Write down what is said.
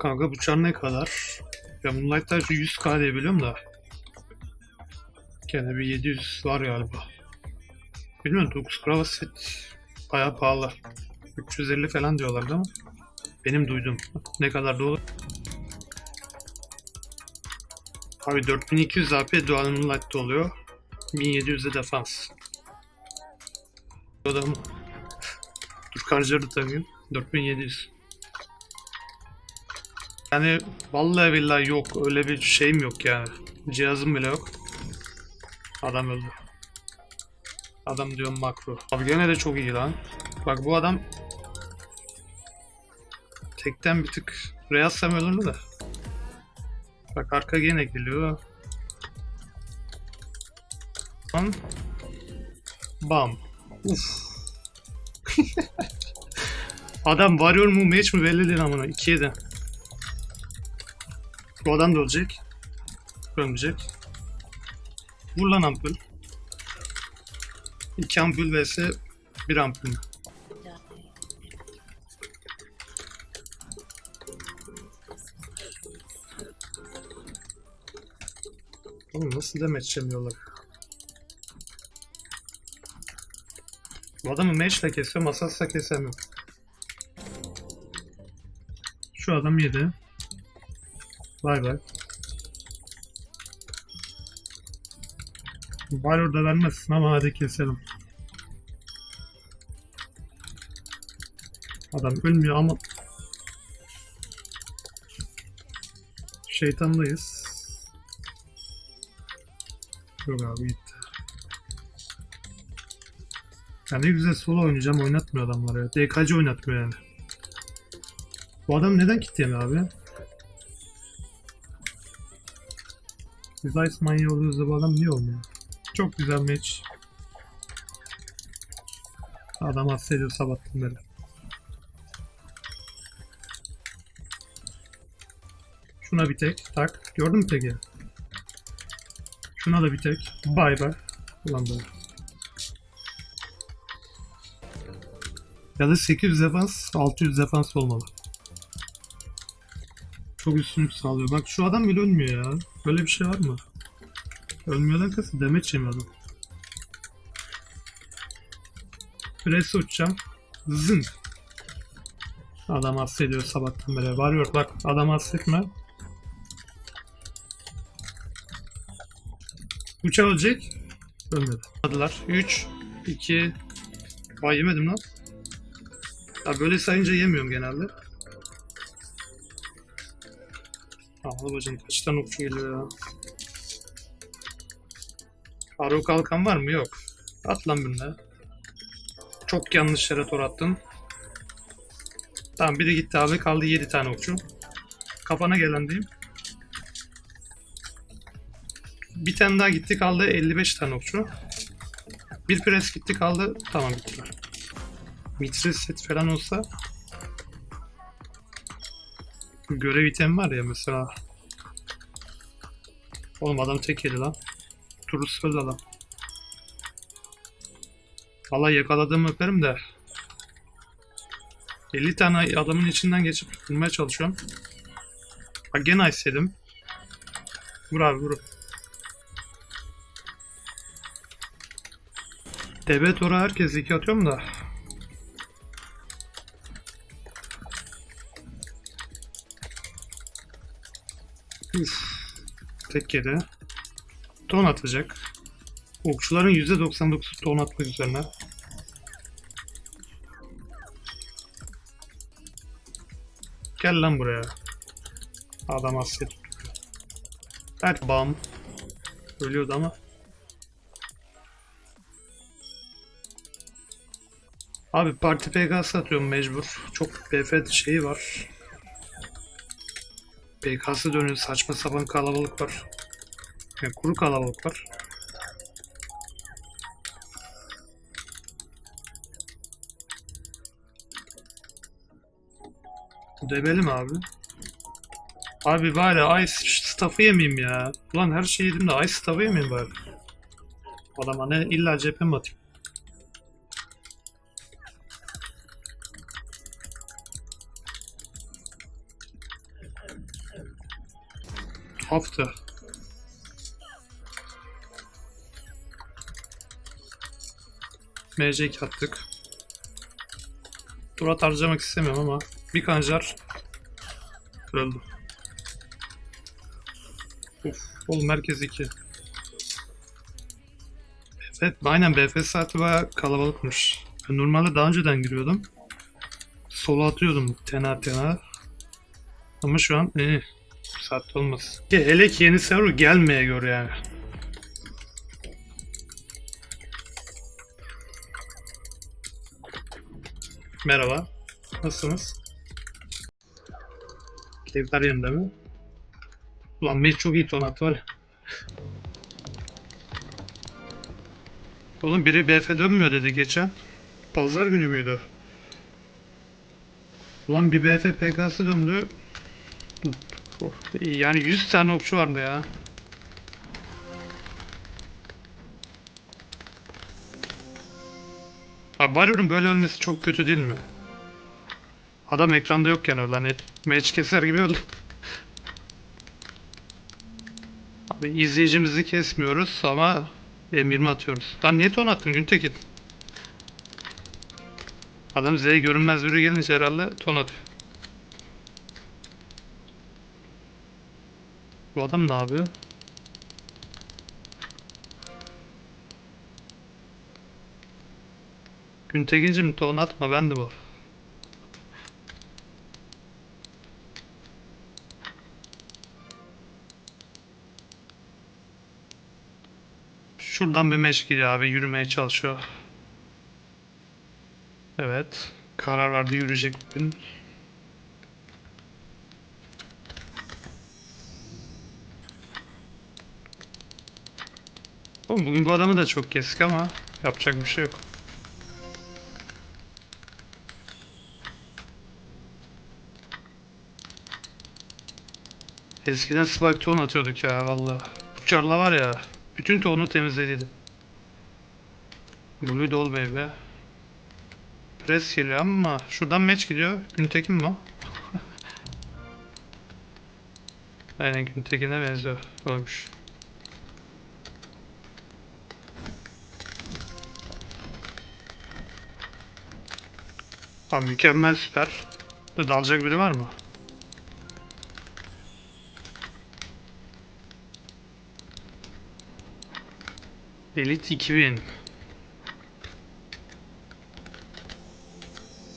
Kanka çar ne kadar? Ya Moonlight'ta 100k diye biliyorum da. Gene bir 700 var galiba. Bilmiyorum 9 kravat set bayağı pahalı. 350 falan diyorlardı ama benim duyduğum. Ne kadar doğru? Abi 4200 AP Dual Moonlight'ta oluyor. 1700 de defans. Adam Dur karjarı takayım. 4700. Yani vallahi billahi yok. Öyle bir şeyim yok yani. Cihazım bile yok. Adam öldü. Adam diyorum makro. Abi gene de çok iyi lan. Bak bu adam tekten bir tık Reyazsam ölürdü de. Bak arka gene geliyor. Lan. Bam. Uf. Adam varıyor mu match mi belli değil amına. 2'ye de. Bu adam da ölecek. Ölmeyecek. Vur lan ampul. 2 ampul vs 1 ampul. Oğlum nasıl demet yemiyorlar? Bu adamı match'le kesiyor, masasla kesemiyor. Şu adam yedi. Bay bay. Var orada vermezsin ama hadi keselim. Adam ölmüyor ama şeytandayız. Yok abi gitti. Ya ne güzel solo oynayacağım oynatmıyor adamlar ya. DKC oynatmıyor yani. Bu adam neden kitlemiyor abi? Biz Ice manyağı oluyoruz da bu adam niye olmuyor? Çok güzel match. Adam hastaydı sabahtan beri. Şuna bir tek tak. Gördün mü teki? Şuna da bir tek. Bay bay. Ulan böyle. Ya da 800 defans, 600 defans olmalı. Çok üstünlük sağlıyor. Bak şu adam bile ölmüyor ya. Böyle bir şey var mı? Ölmüyordan kasım demeç yemiyor adam. Press uçacağım. Zın. Adam hastediyor sabahtan beri. Varıyor bak adam hassetme. Uçağı ölecek. Ölmedi. Hadiler. 3, 2, Vay yemedim lan. Ya böyle sayınca yemiyorum genelde. Allah bacım kaç tane okçu geliyor ya. Faruk kalkan var mı? Yok. At lan bunu Çok yanlış yere tor attın. Tamam biri gitti abi kaldı 7 tane okçu. Kafana gelen diyeyim. Bir tane daha gitti kaldı 55 tane okçu. Bir pres gitti kaldı tamam bittiler. Mitris set falan olsa görev item var ya mesela. Oğlum adam tek yedi lan. Turist öldü adam. Vallahi yakaladığımı öperim de. 50 tane adamın içinden geçip bulmaya çalışıyorum. Bak gene ice yedim. Vur abi vur. DB tora herkes iki atıyorum da. Uf. Tek yedi. Ton atacak. Okçuların %99'u ton atmak üzerine. Gel lan buraya. Adam tutuyor. Belki bam. Ölüyordu ama. Abi parti PKS atıyorum mecbur. Çok BF şeyi var. PKS dönüyor saçma sapan kalabalık var. Yani kuru kalabalık var. Debeli abi? Abi bari ice staff'ı yemeyeyim ya. Ulan her şeyi yedim de ice staff'ı yemeyeyim bari. Adama ne illa cephe mi atayım? Tuhaftı. MC attık. Turat harcamak istemiyorum ama bir kancar öldü. Uf, oğlum merkez 2. Evet, aynen BF saati bayağı kalabalıkmış. Ben normalde daha önceden giriyordum. Sola atıyordum tena tena. Ama şu an iyi. Saatte olmaz. Ki hele ki yeni server gelmeye göre yani. Merhaba. Nasılsınız? Keyifler yerinde mi? Ulan çok iyi tonat var. Oğlum biri BF dönmüyor dedi geçen. Pazar günü müydü? Ulan bir BF PK'sı döndü. Of, Yani 100 tane okçu vardı ya. Abi Warrior'un böyle ölmesi çok kötü değil mi? Adam ekranda yokken öldü hani match keser gibi öldü. Abi izleyicimizi kesmiyoruz ama M20 atıyoruz. Lan niye ton attın Güntekin? Adam Z'ye görünmez biri gelince herhalde ton atıyor. Bu adam ne yapıyor? Güntekin'cim ton atma ben de bu. Şuradan bir gidiyor abi yürümeye çalışıyor. Evet. Karar verdi yürüyecek bugün. Oğlum bu adamı da çok kestik ama yapacak bir şey yok. Eskiden spike tone atıyorduk ya valla. Uçarla var ya bütün tone'u temizlediydim. Blue Doll Baby. Press geliyor ama şuradan match gidiyor. Güntekin mi o? Aynen Güntekin'e benziyor. Olmuş. Abi mükemmel süper. Dalacak biri var mı? Elite 2000.